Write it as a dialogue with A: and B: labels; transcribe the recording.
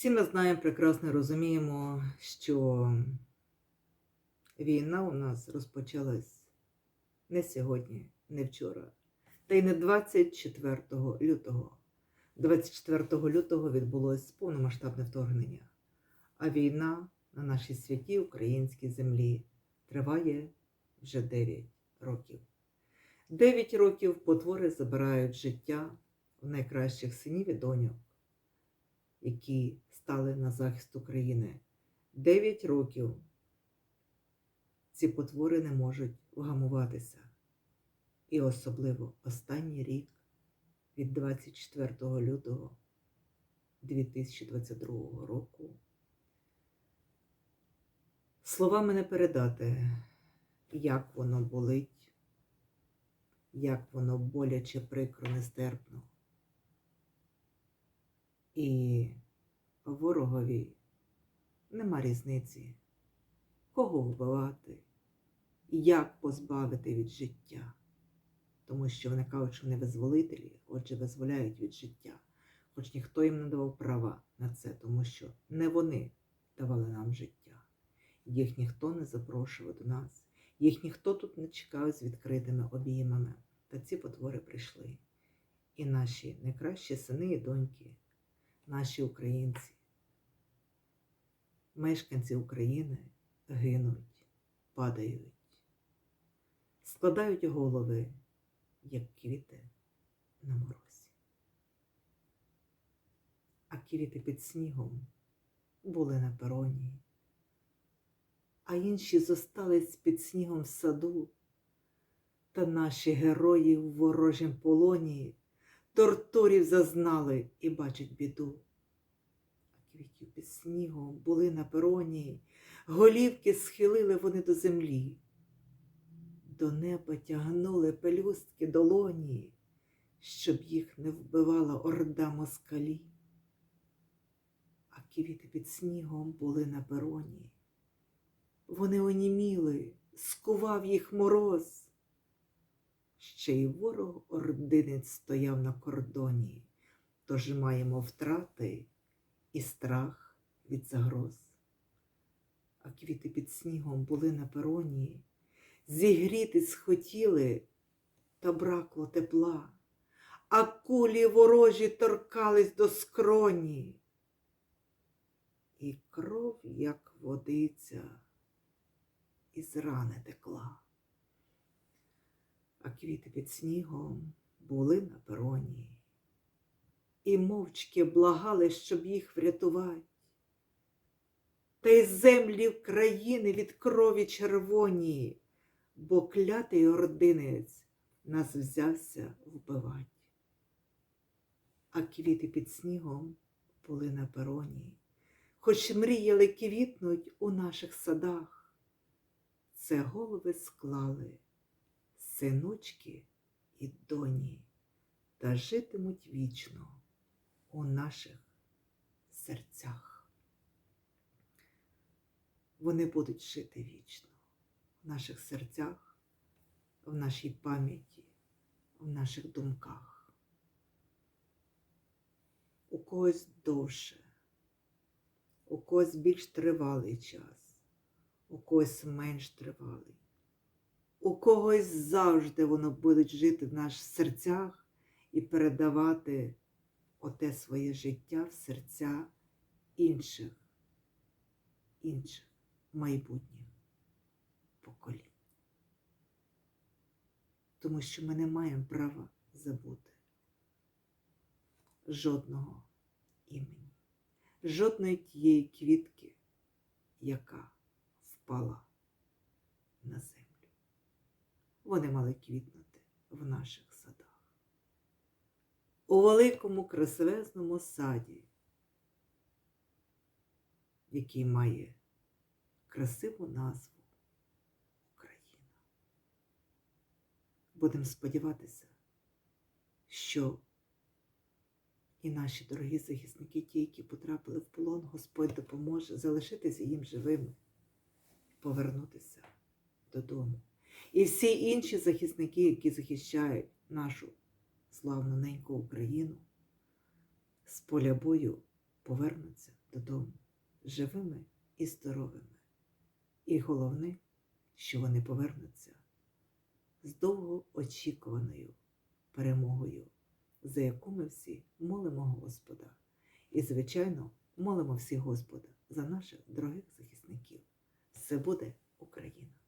A: Всі ми знаємо, прекрасно розуміємо, що війна у нас розпочалась не сьогодні, не вчора, та й не 24 лютого. 24 лютого відбулось повномасштабне вторгнення, а війна на нашій святій українській землі триває вже 9 років. 9 років потвори забирають життя в найкращих синів і доньок, які стали на захист України. 9 років ці потвори не можуть вгамуватися. І особливо останній рік від 24 лютого 2022 року. Словами не передати, як воно болить, як воно боляче, прикро, нестерпно. І ворогові нема різниці, кого вбивати, як позбавити від життя. Тому що вони кажуть, що вони визволителі, отже, визволяють від життя. Хоч ніхто їм не давав права на це, тому що не вони давали нам життя. Їх ніхто не запрошував до нас, їх ніхто тут не чекав з відкритими обіймами. Та ці потвори прийшли. І наші найкращі сини і доньки, наші українці, мешканці України гинуть, падають, складають голови, як квіти на морозі. А квіти під снігом були на пероні, а інші зостались під снігом в саду, та наші герої в ворожім полоні тортурів зазнали і бачать біду. А квітів під снігом були на пероні, голівки схилили вони до землі. До неба тягнули пелюстки долоні, щоб їх не вбивала орда москалі. А квіти під снігом були на пероні. Вони оніміли, скував їх мороз. Ще й ворог ординець стояв на кордоні, тож маємо втрати і страх від загроз. А квіти під снігом були на пероні, зігрітись хотіли, та бракло тепла, а кулі ворожі торкались до скроні. І кров, як водиця, із рани текла. А квіти під снігом були на пероні, і мовчки благали, щоб їх врятувати. Та й землі країни від крові червоні, бо клятий ординець нас взявся вбивать. А квіти під снігом були на пероні, хоч мріяли квітнуть у наших садах. Це голови склали синочки і доні, та житимуть вічно у наших серцях. Вони будуть жити вічно в наших серцях, в нашій пам'яті, в наших думках. У когось довше, у когось більш тривалий час, у когось менш тривалий. У когось завжди воно буде жити в наших серцях і передавати оте своє життя в серця інших, інших майбутніх поколінь. Тому що ми не маємо права забути жодного імені, жодної тієї квітки, яка впала на землю. Вони мали квітнути в наших садах. У великому красивезному саді, який має красиву назву Україна. Будемо сподіватися, що і наші дорогі захисники, ті, які потрапили в полон, Господь допоможе залишитися їм живими, повернутися додому. І всі інші захисники, які захищають нашу славну неньку Україну, з поля бою повернуться додому живими і здоровими. І головне, що вони повернуться з довгоочікуваною перемогою, за яку ми всі молимо Господа. І, звичайно, молимо всі Господа за наших дорогих захисників. Все буде Україна!